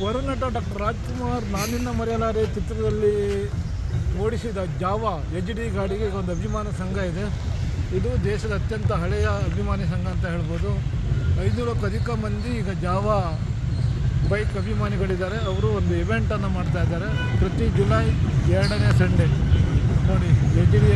ಹೊರನಟ doctor Rajkumar ನಾನಿನ್ನ ಮರೆಯಲಾರೆ ಚಿತ್ರದಲ್ಲಿ ಓಡಿಸಿದ ಜಾವ ಎಚ್ ಡಿ ಗಾಡಿಗೆ ಒಂದು ಅಭಿಮಾನ ಸಂಘ ಇದೆ. ಇದು ದೇಶದ ಅತ್ಯಂತ ಹಳೆಯ ಅಭಿಮಾನಿ ಸಂಘ ಅಂತ ಹೇಳ್ಬೋದು. ಐನೂರಕ್ಕೂ ಅಧಿಕ ಮಂದಿ ಈಗ ಜಾವ ಬೈಕ್ ಅಭಿಮಾನಿಗಳಿದ್ದಾರೆ. ಅವರು ಒಂದು ಇವೆಂಟನ್ನು ಮಾಡ್ತಾ ಇದ್ದಾರೆ. ಪ್ರತಿ ಜುಲೈ ಎರಡನೇ ಸಂಡೇ ನೋಡಿ, ಎಚ್ ಡಿ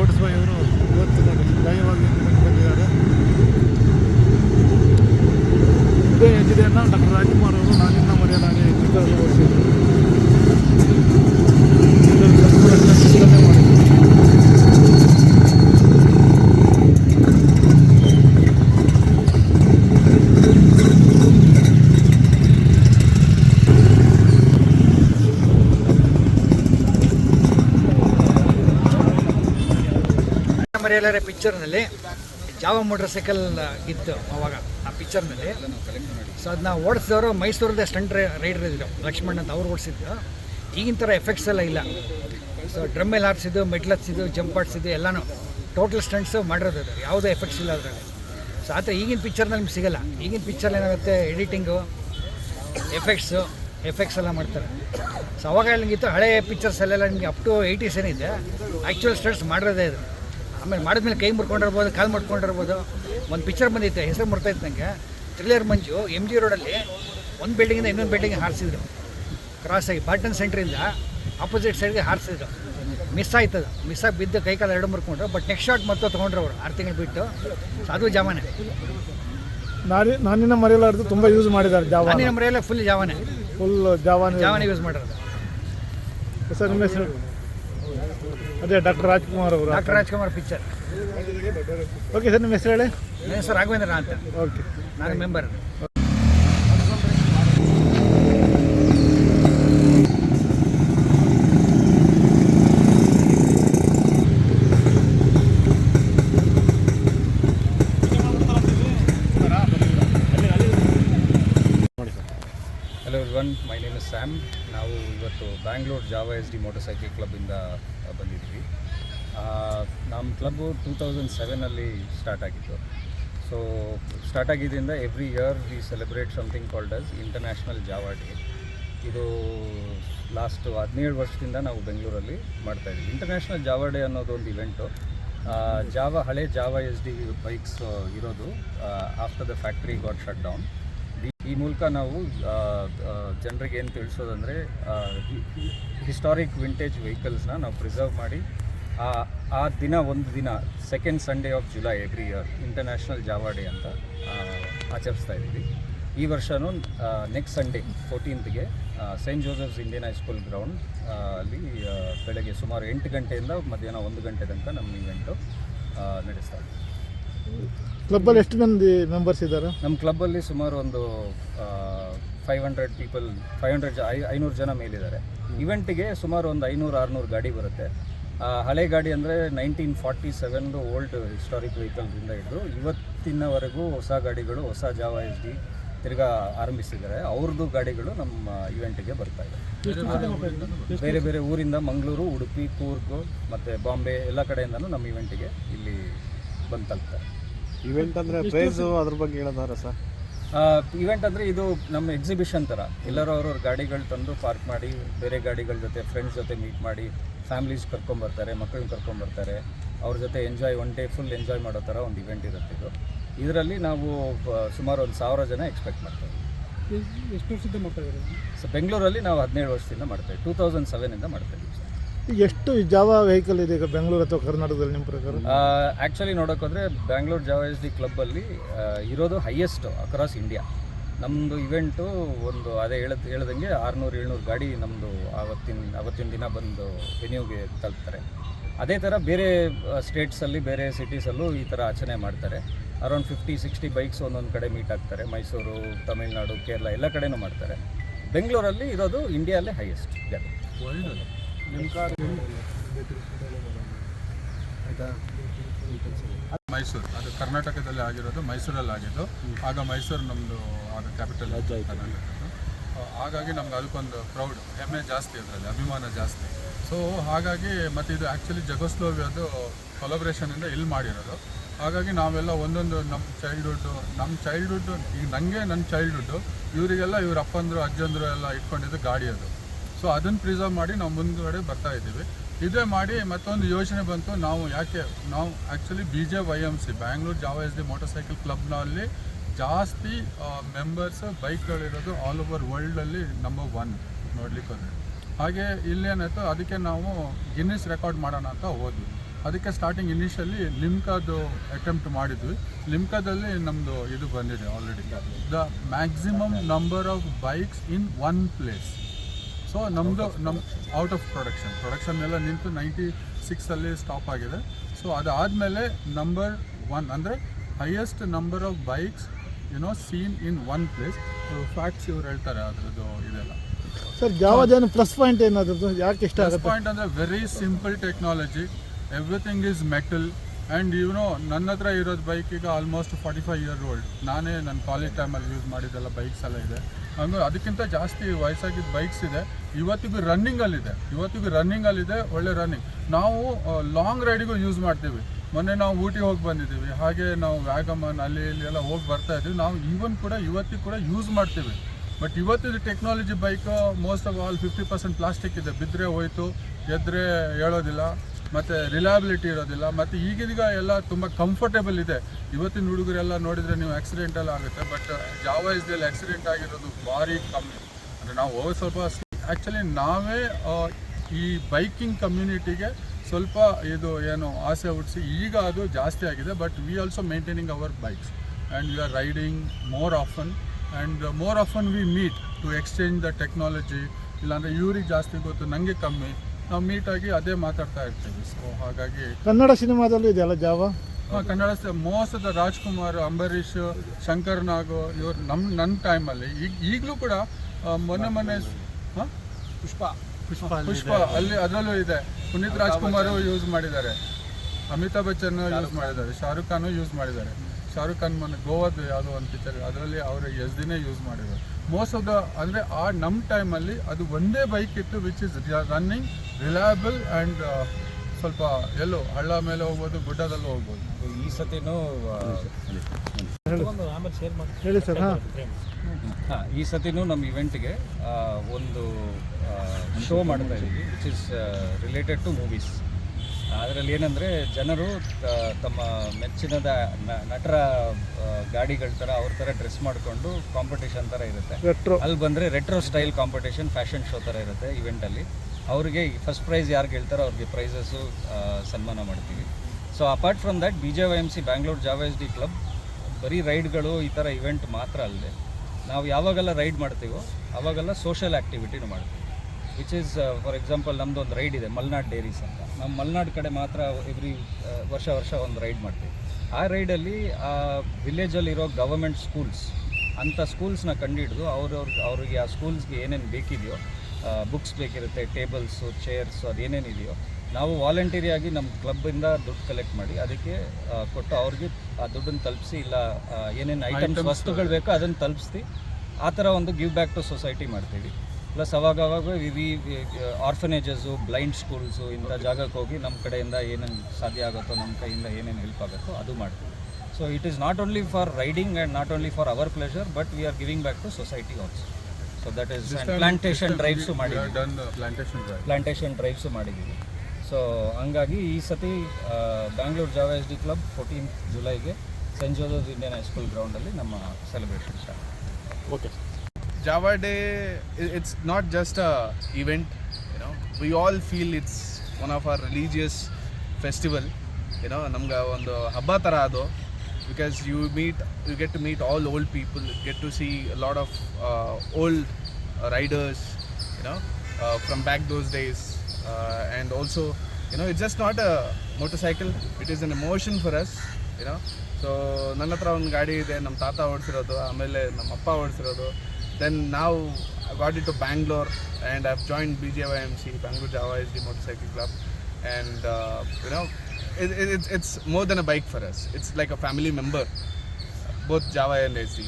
ಓಡಿಸುವ ಇವರು ಓದ್ತಿದ್ದಾರೆ ದಯವಾಗಿ ಬಂದಿದ್ದಾರೆ ಇದೇ ಹೆಜ್ಜೆಯನ್ನು ಡಾಕ್ಟರ್ ರಾಜ್ಕುಮಾರ್ ಅವರು ನಾನಿನ್ನ ಮರೆಯಲಾರೆ ಚಿತ್ರದಲ್ಲಿ ಓಡಿಸಿದರು ಇದನ್ನು ಸಂಪೂರ್ಣ ಚಿತ್ರನೇ ಮಾಡಿದರು ಮರೆಯಲಾರೆ ಪಿಕ್ಚರ್ನಲ್ಲಿ ಜಾವ ಮೋಟರ್ ಸೈಕಲ್ ಇತ್ತು ಅವಾಗ? ಆ ಪಿಕ್ಚರ್ನಲ್ಲಿ ಸೊ ಅದನ್ನ ಓಡಿಸಿದವರು ಮೈಸೂರದ ಸ್ಟಂಟ್ ರೈಡರ್ ಇದ್ರು, ಲಕ್ಷ್ಮಣ್ ಅಂತ ಅವ್ರು ಓಡಿಸಿದ್ರು. ಈಗಿನ ಥರ ಎಫೆಕ್ಟ್ಸ್ ಎಲ್ಲ ಇಲ್ಲ. ಸೊ ಡ್ರಮ್ ಮೇಲೆ ಹಾರಿಸಿದ್ದು ಮೆಟ್ಲ್ ಹಚ್ಚಿದ್ದು ಜಂಪ್ ಆಡಿಸಿದ್ದು ಎಲ್ಲನೂ ಟೋಟಲ್ ಸ್ಟಂಟ್ಸು ಮಾಡಿರೋದು ಅದು. ಯಾವುದೇ ಎಫೆಕ್ಟ್ಸ್ ಇಲ್ಲ ಅದರಲ್ಲಿ. ಸೊ ಆ ಥರ ಈಗಿನ ಪಿಕ್ಚರ್ನಲ್ಲಿ ನಿಮ್ಗೆ ಸಿಗಲ್ಲ. ಈಗಿನ ಪಿಕ್ಚರ್ ಏನಾಗುತ್ತೆ? ಎಡಿಟಿಂಗು ಎಫೆಕ್ಟ್ಸು ಎಫೆಕ್ಟ್ಸ್ ಎಲ್ಲ ಮಾಡ್ತಾರೆ. ಸೊ ಅವಾಗ ನಿಮಗಿತ್ತು ಹಳೆ ಪಿಕ್ಚರ್ಸ್ ಅಲ್ಲೆಲ್ಲ ನಿಮಗೆ ಅಪ್ ಟು ಏಯ್ಟೀಸ್ ಏನಿದೆ. ಆ್ಯಕ್ಚುಯಲ್ ಸ್ಟಂಟ್ಸ್ ಮಾಡಿರೋದೇ ಇದು. ಆಮೇಲೆ ಮಾಡಿದ್ಮೇಲೆ ಕೈ ಮುರ್ಕೊಂಡಿರ್ಬೋದು ಕಾಲು ಮುಡ್ಕೊಂಡಿರ್ಬೋದು ಒಂದು ಪಿಕ್ಚರ್ ಬಂದಿತ್ತು ಹೆಸರು ಮರ್ತೈತೆ ನನಗೆ ಥ್ರಿಲ್ಲರ್ ಮಂಜು ಎಂ ಜಿ ರೋಡಲ್ಲಿ ಒಂದು ಬಿಲ್ಡಿಂಗಿಂದ ಇನ್ನೊಂದು ಬಿಲ್ಡಿಂಗ್ ಹಾರಿಸಿದ್ರು. ಕ್ರಾಸ್ ಆಗಿ ಬಾಟನ್ ಸೆಂಟ್ರಿಂದ ಆಪೋಸಿಟ್ ಸೈಡ್ಗೆ ಹಾರಿಸಿದ್ರು. ಮಿಸ್ ಆಯ್ತದ. ಮಿಸ್ ಆಗಿ ಬಿದ್ದು ಕೈ ಕಾಲು ಎರಡು ಮುರ್ಕೊಂಡ್ರು ಬಟ್ ನೆಕ್ಸ್ಟ್ ಶಾಟ್ ಮತ್ತೆ ತೊಗೊಂಡ್ರು ಅವರು ಆರು ತಿಂಗಳು ಬಿಟ್ಟು. ಅದು ಜಾಮಾನೆ ನಾನು ನಾನಿನ ಮರೆಯಲಾರ್ದು ತುಂಬ ಯೂಸ್ ಮಾಡಿದ್ದಾರೆ ಜಾವ ನಾನಿನ ಮರೆಯಲ್ಲ ಫುಲ್ ಜಾವಾನೆ. ಫುಲ್ ಜಾವಾನೆ. ಜಾವಾನೆ ಯೂಸ್ ಮಾಡಿರೋದು. ಸರ್ ನಿಮ್ಮ ಹೆಸರು? ಅದೇ ಡಾಕ್ಟರ್ ರಾಜ್ಕುಮಾರ್ ಅವರು. Doctor Rajkumar picture. Okay sir ನಿಮ್ಮ ಹೆಸರು ಹೇಳಿ? ನನ್ನ ಹೆಸರು ರಾಘವೇಂದ್ರ ಅಂತ ಓಕೆ ನಾನು member. One my name is Sam ನಾವು ಇವತ್ತು Bangalore Jawa S D motor cycle ಕ್ಲಬ್ಬಿಂದ ಬಂದಿದ್ವಿ ನಮ್ಮ ಕ್ಲಬ್ಬು ಟೂ ತೌಸಂಡ್ ಸೆವೆನಲ್ಲಿ ಸ್ಟಾರ್ಟ್ ಆಗಿತ್ತು. ಸೊ ಸ್ಟಾರ್ಟ್ ಆಗಿದ್ದರಿಂದ every year we celebrate something called as international Jawa day ಇದು ಲಾಸ್ಟ್ ಹದಿನೇಳು ವರ್ಷದಿಂದ ನಾವು ಬೆಂಗಳೂರಲ್ಲಿ ಮಾಡ್ತಾಯಿದ್ವಿ ಇಂಟರ್ನ್ಯಾಷನಲ್ ಜಾವಾ ಡೇ ಅನ್ನೋದು ಒಂದು ಇವೆಂಟು ಜಾವಾ ಹಳೆ ಜಾವಾ ಎಸ್ ಡಿ ಬೈಕ್ಸ್ ಇರೋದು after the factory got shut down ಈ ಮೂಲಕ ನಾವು ಜನರಿಗೆ ಏನು ತಿಳಿಸೋದಂದರೆ ಹಿಸ್ಟಾರಿಕ್ ವಿಂಟೇಜ್ ವೆಹಿಕಲ್ಸ್ನ ನಾವು ಪ್ರಿಸರ್ವ್ ಮಾಡಿ, ಆ ಆ ದಿನ ಒಂದು ದಿನ second Sunday of July every year international Jawa day ಅಂತ ಆಚರಿಸ್ತಾ ಇದ್ದೀವಿ. ಈ ವರ್ಷವೂ next Sunday ಫೋರ್ಟೀನ್ತ್ಗೆ Saint Joseph's Indian high school ground ಅಲ್ಲಿ ಬೆಳಗ್ಗೆ ಸುಮಾರು ಎಂಟು ಗಂಟೆಯಿಂದ ಮಧ್ಯಾಹ್ನ ಒಂದು ಗಂಟೆ ತನಕ ನಮ್ಮ ಇವೆಂಟು ನಡೆಸ್ತಾ ಇದ್ದೀವಿ. ಕ್ಲಬ್ಬಲ್ಲಿ ಎಷ್ಟು ಮಂದಿ ಮೆಂಬರ್ಸ್ ಇದ್ದಾರೆ? ನಮ್ಮ ಕ್ಲಬ್ಬಲ್ಲಿ ಸುಮಾರು ಒಂದು five hundred people five hundred I ಐನೂರು ಜನ ಮೇಲಿದ್ದಾರೆ. ಇವೆಂಟಿಗೆ ಸುಮಾರು ಒಂದು ಐನೂರು ಆರುನೂರು ಗಾಡಿ ಬರುತ್ತೆ. ಆ, ಹಳೆ ಗಾಡಿ ಅಂದರೆ ನೈನ್ಟೀನ್ ಫಾರ್ಟಿ ಸೆವೆನ್ದು ಓಲ್ಡ್ ಹಿಸ್ಟಾರಿಕ್ ವೆಹಿಕಲ್ದಿಂದ ಹಿಡಿದು ಇವತ್ತಿನವರೆಗೂ ಹೊಸ ಗಾಡಿಗಳು ಹೊಸ ಜಾವ ಎಸ್ ಡಿ ತಿರ್ಗಾ ಆರಂಭಿಸಿದ್ದಾರೆ. ಅವ್ರದ್ದು ಗಾಡಿಗಳು ನಮ್ಮ ಇವೆಂಟಿಗೆ ಬರ್ತಾ ಇದೆ. ಬೇರೆ ಬೇರೆ ಊರಿಂದ ಮಂಗಳೂರು ಉಡುಪಿ ಕೂರ್ಗು ಮತ್ತು ಬಾಂಬೆ ಎಲ್ಲ ಕಡೆಯಿಂದಲೂ ನಮ್ಮ ಇವೆಂಟಿಗೆ ಇಲ್ಲಿ ಬಂದು ತಲುಪ್ತಾರೆ. ಇವೆಂಟ್ ಅಂದ್ರೆ ಪ್ರೈಸ್ ಅದ್ರ ಬಗ್ಗೆ ಹೇಳೋದಾರ ಸರ್? ಇವೆಂಟ್ ಅಂದರೆ ಇದು ನಮ್ಮ ಎಕ್ಸಿಬಿಷನ್ ಥರ ಎಲ್ಲರೂ ಅವ್ರವ್ರ ಗಾಡಿಗಳು ತಂದು ಪಾರ್ಕ್ ಮಾಡಿ ಬೇರೆ ಗಾಡಿಗಳ ಜೊತೆ ಫ್ರೆಂಡ್ಸ್ ಜೊತೆ ಮೀಟ್ ಮಾಡಿ ಫ್ಯಾಮ್ಲೀಸ್ ಕರ್ಕೊಂಬರ್ತಾರೆ ಮಕ್ಕಳನ್ನ ಕರ್ಕೊಂಬರ್ತಾರೆ ಅವ್ರ ಜೊತೆ enjoy one day full enjoy ಮಾಡೋ ಥರ ಒಂದು ಇವೆಂಟ್ ಇರುತ್ತೆ ಇದು. ಇದರಲ್ಲಿ ನಾವು ಸುಮಾರು ಒಂದು ಸಾವಿರ ಜನ ಎಕ್ಸ್ಪೆಕ್ಟ್ ಮಾಡ್ತೇವೆ. ಎಷ್ಟು ವರ್ಷದಿಂದ ಮಾಡ್ತಾ ಇದ್ದಾರೆ? ಸೊ ಬೆಂಗಳೂರಲ್ಲಿ ನಾವು ಹದಿನೇಳು ವರ್ಷದಿಂದ ಮಾಡ್ತೇವೆ ಟೂ ತೌಸಂಡ್ ಸೆವೆನಿಂದ ಮಾಡ್ತೇವೆ ಎಷ್ಟು ಜಾವ ವೆಹಿಕಲ್ ಇದೆ ಈಗ ಬೆಂಗಳೂರು ಅಥವಾ ಕರ್ನಾಟಕದಲ್ಲಿ ನಿಮ್ಮ ಪ್ರಕಾರ? Actually ನೋಡೋಕ್ಕೋದ್ರೆ Bangalore Jawa S D ಕ್ಲಬ್ಬಲ್ಲಿ ಇರೋದು ಹೈಯೆಸ್ಟ್ ಅಕ್ರಾಸ್ ಇಂಡಿಯಾ ನಮ್ಮದು ಇವೆಂಟು ಒಂದು ಅದೇ ಹೇಳದ್ ಹೇಳ್ದಂಗೆ ಆರುನೂರು ಏಳ್ನೂರು ಗಾಡಿ ನಮ್ಮದು ಆವತ್ತಿನ ಆವತ್ತಿನ ದಿನ ಬಂದು ವೆನ್ಯೂಗೆ ತಲುಪ್ತಾರೆ. ಅದೇ ಥರ ಬೇರೆ ಸ್ಟೇಟ್ಸಲ್ಲಿ ಬೇರೆ ಸಿಟೀಸಲ್ಲೂ ಈ ಥರ ಆಚರಣೆ ಮಾಡ್ತಾರೆ. ಅರೌಂಡ್ ಫಿಫ್ಟಿ ಸಿಕ್ಸ್ಟಿ ಬೈಕ್ಸ್ ಒಂದೊಂದು ಕಡೆ ಮೀಟ್ ಆಗ್ತಾರೆ. ಮೈಸೂರು ತಮಿಳ್ನಾಡು ಕೇರಳ ಎಲ್ಲ ಕಡೆನೂ ಮಾಡ್ತಾರೆ. ಬೆಂಗಳೂರಲ್ಲಿ ಇರೋದು ಇಂಡಿಯಾಲೇ ಹೈಯೆಸ್ಟ್ ಮೈಸೂರು ಅದು ಕರ್ನಾಟಕದಲ್ಲಿ ಆಗಿರೋದು ಮೈಸೂರಲ್ಲಿ ಆಗಿದ್ದು ಆಗ ಮೈಸೂರು ನಮ್ಮದು ಆಗ ಕ್ಯಾಪಿಟಲ್ ಕರ್ನಾಟಕದ್ದು. ಹಾಗಾಗಿ ನಮ್ಗೆ ಅದಕ್ಕೊಂದು ಪ್ರೌಡ್ ಹೆಮ್ಮೆ ಜಾಸ್ತಿ ಅದರಲ್ಲಿ ಅಭಿಮಾನ ಜಾಸ್ತಿ. ಸೊ ಹಾಗಾಗಿ ಮತ್ತು ಇದು ಆ್ಯಕ್ಚುಲಿ ಜಗೋಸ್ಲೋವಿಯದು ಕೊಲಬ್ರೇಷನಿಂದ ಇಲ್ಲಿ ಮಾಡಿರೋದು. ಹಾಗಾಗಿ ನಾವೆಲ್ಲ ಒಂದೊಂದು ನಮ್ಮ ಚೈಲ್ಡ್ಹುಡ್ಡು ನಮ್ಮ ಚೈಲ್ಡ್ಹುಡ್ಡು ಈಗ ನನಗೆ ನನ್ನ ಚೈಲ್ಡ್ಹುಡ್ಡು ಇವರಿಗೆಲ್ಲ ಇವ್ರ ಅಪ್ಪಂದರು ಅಜ್ಜಂದರು ಎಲ್ಲ ಇಟ್ಕೊಂಡಿದ್ದು ಗಾಡಿ ಅದು. ಸೊ ಅದನ್ನು ಪ್ರಿಸರ್ವ್ ಮಾಡಿ ನಾವು ಮುಂದುಗಡೆ ಬರ್ತಾ ಇದ್ದೀವಿ. ಇದೇ ಮಾಡಿ ಮತ್ತೊಂದು ಯೋಚನೆ ಬಂತು. ನಾವು ಯಾಕೆ, ನಾವು actually B J Y M C Bangalore Jawa S D motor cycle ಕ್ಲಬ್ನಲ್ಲಿ ಜಾಸ್ತಿ ಮೆಂಬರ್ಸ್ ಬೈಕ್ಗಳಿರೋದು ಆಲ್ ಓವರ್ ವರ್ಲ್ಡಲ್ಲಿ ನಂಬರ್ ಒನ್ ನೋಡ್ಲಿಕ್ಕೆ ಹೋದ್ರೆ. ಹಾಗೆ ಇಲ್ಲೇನಾಯ್ತು ಅದಕ್ಕೆ ನಾವು ಗಿನ್ನಿಸ್ ರೆಕಾರ್ಡ್ ಮಾಡೋಣ ಅಂತ ಹೋದ್ವಿ. ಅದಕ್ಕೆ ಸ್ಟಾರ್ಟಿಂಗ್ ಇನಿಷಿಯಲಿ ಲಿಮ್ಕಾದು ಅಟೆಂಪ್ಟ್ ಮಾಡಿದ್ವಿ. ಲಿಮ್ಕಾದಲ್ಲಿ ನಮ್ಮದು ಇದು ಬಂದಿದೆ already the maximum number of bikes in one place so ನಮ್ಮದು ನಮ್ಮ ಔಟ್ ಆಫ್ ಪ್ರೊಡಕ್ಷನ್ ಪ್ರೊಡಕ್ಷನ್ ಎಲ್ಲ ನಿಂತು ನೈಂಟಿ ಸಿಕ್ಸಲ್ಲಿ ಸ್ಟಾಪ್ ಆಗಿದೆ. ಸೊ ಅದಾದಮೇಲೆ ನಂಬರ್ ಒನ್ ಅಂದರೆ highest number of bikes you know seen in one place facts ಇವ್ರು ಹೇಳ್ತಾರೆ ಅದರದ್ದು ಇದೆಲ್ಲ. ಸರ್ ಯಾವ್ದೇನು ಪ್ಲಸ್ ಪಾಯಿಂಟ್ ಏನಾದ್ರದ್ದು? ಯಾಕೆ ಇಷ್ಟ ಪ್ಲಸ್ ಪಾಯಿಂಟ್ ಅಂದರೆ very simple technology everything is metal and ಇವನು ನನ್ನ ಹತ್ರ ಇರೋದು ಬೈಕ್ ಈಗ almost forty five year old ನಾನೇ ನನ್ನ ಕಾಲೇಜ್ ಟೈಮಲ್ಲಿ ಯೂಸ್ ಮಾಡಿದ್ದೆಲ್ಲ ಬೈಕ್ಸ್ ಎಲ್ಲ ಇದೆ. ಹಂಗೆ ಅದಕ್ಕಿಂತ ಜಾಸ್ತಿ ವಯಸ್ಸಾಗಿದ್ದ ಬೈಕ್ಸ್ ಇದೆ. ಇವತ್ತಿಗೂ ರನ್ನಿಂಗಲ್ಲಿದೆ ಇವತ್ತಿಗೂ ರನ್ನಿಂಗಲ್ಲಿದೆ ಒಳ್ಳೆ ರನ್ನಿಂಗ್ ನಾವು ಲಾಂಗ್ ರೈಡಿಗೂ ಯೂಸ್ ಮಾಡ್ತೀವಿ. ಮೊನ್ನೆ ನಾವು ಊಟಿ ಹೋಗಿ ಬಂದಿದ್ದೀವಿ. ಹಾಗೆ ನಾವು ವ್ಯಾಗಮನ್, ಅಲ್ಲಿ ಇಲ್ಲಿ ಎಲ್ಲ ಹೋಗಿ ಬರ್ತಾ ಇದ್ದೀವಿ ನಾವು ಈವನ್ ಕೂಡ ಇವತ್ತಿಗೂ ಕೂಡ ಯೂಸ್ ಮಾಡ್ತೀವಿ. ಬಟ್ ಇವತ್ತಿನ technology bike most of all fifty percent plastic ಇದೆ. ಬಿದ್ದರೆ ಹೋಯಿತು ಎದ್ರೆ ಹೇಳೋದಿಲ್ಲ. ಮತ್ತು ರಿಲಯಬಿಲಿಟಿ ಇರೋದಿಲ್ಲ, ಮತ್ತು ಈಗಿದೀಗ ಎಲ್ಲ ತುಂಬ ಕಂಫರ್ಟೇಬಲ್ ಇದೆ. ಇವತ್ತಿನ ಹುಡುಗರೆಲ್ಲ ನೋಡಿದರೆ ನೀವು ಆಕ್ಸಿಡೆಂಟ್ ಎಲ್ಲ ಆಗುತ್ತೆ ಬಟ್ ಜಾವ ಇಸ್ದಲ್ಲಿ ಆಕ್ಸಿಡೆಂಟ್ ಆಗಿರೋದು ಭಾರಿ ಕಮ್ಮಿ. ಅಂದರೆ ನಾವು ಹೋಗಿ ಸ್ವಲ್ಪ ಆ್ಯಕ್ಚುಲಿ ನಾವೇ ಈ ಬೈಕಿಂಗ್ ಕಮ್ಯುನಿಟಿಗೆ ಸ್ವಲ್ಪ ಇದು ಏನು ಆಸೆ ಹುಟ್ಟಿಸಿ ಈಗ ಅದು ಜಾಸ್ತಿ ಆಗಿದೆ but we also maintaining our bikes and we are riding more often and more often we meet to exchange the technology ಇಲ್ಲಾಂದರೆ ಇವ್ರಿಗೆ ಜಾಸ್ತಿ ಗೊತ್ತು ನನಗೆ ಕಮ್ಮಿ. ನಾವು ಮೀಟಾಗಿ ಅದೇ ಮಾತಾಡ್ತಾ ಇರ್ತೀವಿ. ಸೊ ಹಾಗಾಗಿ ಕನ್ನಡ ಸಿನಿಮಾದಲ್ಲೂ ಇದೆಯಲ್ಲ ಜಾವ? ಹಾಂ ಕನ್ನಡ ಮೋಸದ ರಾಜ್ಕುಮಾರ್ ಅಂಬರೀಷ್ ಶಂಕರ್ ನಾಗು ಇವ್ರು ನಮ್ಮ ನನ್ನ ಟೈಮಲ್ಲಿ ಈಗ ಈಗಲೂ ಕೂಡ ಆ, ಮೊನ್ನೆ ಮೊನ್ನೆ ಹಾಂ? ಪುಷ್ಪ. ಪುಷ್ಪ ಪುಷ್ಪ ಅಲ್ಲಿ ಅದರಲ್ಲೂ ಇದೆ. ಪುನೀತ್ ರಾಜ್ಕುಮಾರ್ ಯೂಸ್ ಮಾಡಿದ್ದಾರೆ. ಅಮಿತಾಬ್ ಬಚ್ಚನ್ ಯೂಸ್ ಮಾಡಿದ್ದಾರೆ. ಶಾರುಖ್ ಖಾನು ಯೂಸ್ ಮಾಡಿದ್ದಾರೆ. ಶಾರುಖ್ ಖಾನ್ ಮೊನ್ನೆ ಗೋವಾದ ಯಾವುದೋ ಒಂದು ಪಿಕ್ಚರ್ ಅದರಲ್ಲಿ ಅವರ ಎಸ್ ದಿನೇ ಯೂಸ್ ಮಾಡಿದ್ದಾರೆ ಮೋಸದ ಆಫ್ ದ ಅಂದರೆ ಆ ನಮ್ಮ ಟೈಮಲ್ಲಿ ಅದು ಒಂದೇ ಬೈಕ್ ಇತ್ತು which is running reliable and ಸ್ವಲ್ಪ ಎಲ್ಲೋ ಹಳ್ಳ ಮೇಲೆ ಹೋಗ್ಬೋದು ಗುಡ್ಡದಲ್ಲೂ ಹೋಗ್ಬೋದು. ಈ ಸತಿನೂ ಹೇಳಿ ಸರ್ ಹಾಂ. ಈ ಸತಿನೂ ನಮ್ಮ ಇವೆಂಟ್ಗೆ ಒಂದು ಶೋ ಮಾಡ್ತಾ ಇದ್ದೀವಿ which is related to movies ಅದರಲ್ಲಿ ಏನಂದರೆ ಜನರು ತಮ್ಮ ಮೆಚ್ಚಿನದ ನಟರ ಗಾಡಿಗಳ ಥರ ಅವ್ರ ಥರ ಡ್ರೆಸ್ ಮಾಡಿಕೊಂಡು ಕಾಂಪಿಟೇಷನ್ ಥರ ಇರುತ್ತೆ. ಅಲ್ಲಿ ಬಂದರೆ retro style competition fashion show ಥರ ಇರುತ್ತೆ ಇವೆಂಟಲ್ಲಿ ಅವರಿಗೆ ಫಸ್ಟ್ ಪ್ರೈಸ್ ಯಾರು ಕೇಳ್ತಾರೋ ಅವ್ರಿಗೆ ಪ್ರೈಸಸ್ಸು ಸನ್ಮಾನ ಮಾಡ್ತೀವಿ. So apart from that B J Y M C Bangalore Jawa S D club ಬರೀ ರೈಡ್ಗಳು ಈ ಥರ ಇವೆಂಟ್ ಮಾತ್ರ ಅಲ್ಲದೆ ನಾವು ಯಾವಾಗೆಲ್ಲ ರೈಡ್ ಮಾಡ್ತೀವೋ ಅವಾಗೆಲ್ಲ ಸೋಷಿಯಲ್ ಆ್ಯಕ್ಟಿವಿಟಿನೂ ಮಾಡ್ತೀವಿ. ವಿಚ್ ಈಸ್ ಫಾರ್ ಎಕ್ಸಾಂಪಲ್ ನಮ್ಮದು ಒಂದು ರೈಡ್ ಇದೆ, ಮಲ್ನಾಡ್ ಡೇರೀಸ್ ಅಂತ. ನಾವು ಮಲ್ನಾಡ್ ಕಡೆ ಮಾತ್ರ ಎವ್ರಿ ವರ್ಷ ವರ್ಷ ಒಂದು ರೈಡ್ ಮಾಡ್ತೀವಿ. ಆ ರೈಡಲ್ಲಿ ಆ ವಿಲೇಜಲ್ಲಿರೋ ಗವರ್ಮೆಂಟ್ ಸ್ಕೂಲ್ಸ್ ಅಂಥ ಸ್ಕೂಲ್ಸ್ನ ಕಂಡುಹಿಡಿದು ಅವ್ರವ್ರ ಅವ್ರಿಗೆ ಆ ಸ್ಕೂಲ್ಸ್ಗೆ ಏನೇನು ಬೇಕಿದೆಯೋ ಬುಕ್ಸ್ ಬೇಕಿರುತ್ತೆ ಟೇಬಲ್ಸು ಚೇರ್ಸು ಅದೇನೇನಿದೆಯೋ ನಾವು ವಾಲಂಟೀರಿಯಾಗಿ ನಮ್ಮ ಕ್ಲಬ್ಬಿಂದ ದುಡ್ಡು ಕಲೆಕ್ಟ್ ಮಾಡಿ ಅದಕ್ಕೆ ಕೊಟ್ಟು ಅವ್ರಿಗೆ ಆ ದುಡ್ಡನ್ನು ತಲುಪಿಸಿ ಇಲ್ಲ ಏನೇನು ಐಟಮ್ಸ್ ವಸ್ತುಗಳು ಬೇಕೋ ಅದನ್ನು ತಲುಪಿಸಿ ಆ ಥರ ಒಂದು ಗಿವ್ ಬ್ಯಾಕ್ ಟು ಸೊಸೈಟಿ ಮಾಡ್ತೀವಿ. ಪ್ಲಸ್ ಅವಾಗ ಅವಾಗ ವಿ ಆರ್ಫನೇಜಸ್ಸು ಬ್ಲೈಂಡ್ ಸ್ಕೂಲ್ಸು ಇಂಥ ಜಾಗಕ್ಕೆ ಹೋಗಿ ನಮ್ಮ ಕಡೆಯಿಂದ ಏನೇನು ಸಾಧ್ಯ ಆಗುತ್ತೋ ನಮ್ಮ ಕೈಯಿಂದ ಏನೇನು ಹೆಲ್ಪ್ ಆಗುತ್ತೋ ಅದು ಮಾಡ್ತೀವಿ. So it is not only for riding and not only for our pleasure but we are giving back to society also so that is plantation drives ಮಾಡಿದ್ದೀವಿ done plantation drive plantation drives ಮಾಡಿದ್ದೀವಿ. So ಹಂಗಾಗಿ ಈ ಸತಿ Bangalore Jawa S D club fourteen ಜುಲೈಗೆ Saint Joseph Indian high school ಗ್ರೌಂಡಲ್ಲಿ ನಮ್ಮ celebration start okay Jawa day it's not just a event ಏನೋ we all feel it's one of one religious festival ಏನೋ festival. You know, ನಮ್ಗೆ ಒಂದು ಹಬ್ಬ ಥರ ಅದು. because you meet you get to meet all old people get to see lot of old riders you know from back those days and also you know it's just not a motorcycle it is an emotion for us you know so ನನ್ನ ಹತ್ರ ಒಂದು ಗಾಡಿ ಇದೆ ನಮ್ಮ ತಾತ ಓಡಿಸಿರೋದು ಆಮೇಲೆ ನಮ್ಮ ಅಪ್ಪ ಓಡಿಸಿರೋದು ದೆನ್ ನಾವು got it to Bangalore and I've joined B J Y M C Bangalore Jawa S D motorcycle club and you know it, it, it's more than a bike for us. It's like a family member, both Java and SD.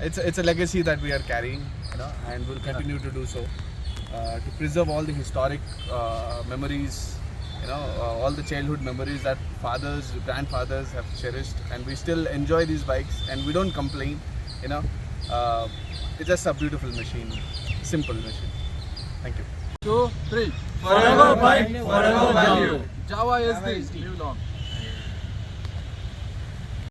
It's a, it's a legacy that we are carrying, you know, and will continue to do so uh, to preserve all the historic uh, memories, you know, uh, all the childhood memories that fathers, grandfathers have cherished, and we still enjoy these bikes and we don't complain, you know. Uh, it's just a beautiful machine, simple machine. Thank you. Two, three. Forever bike, forever value. Java is the.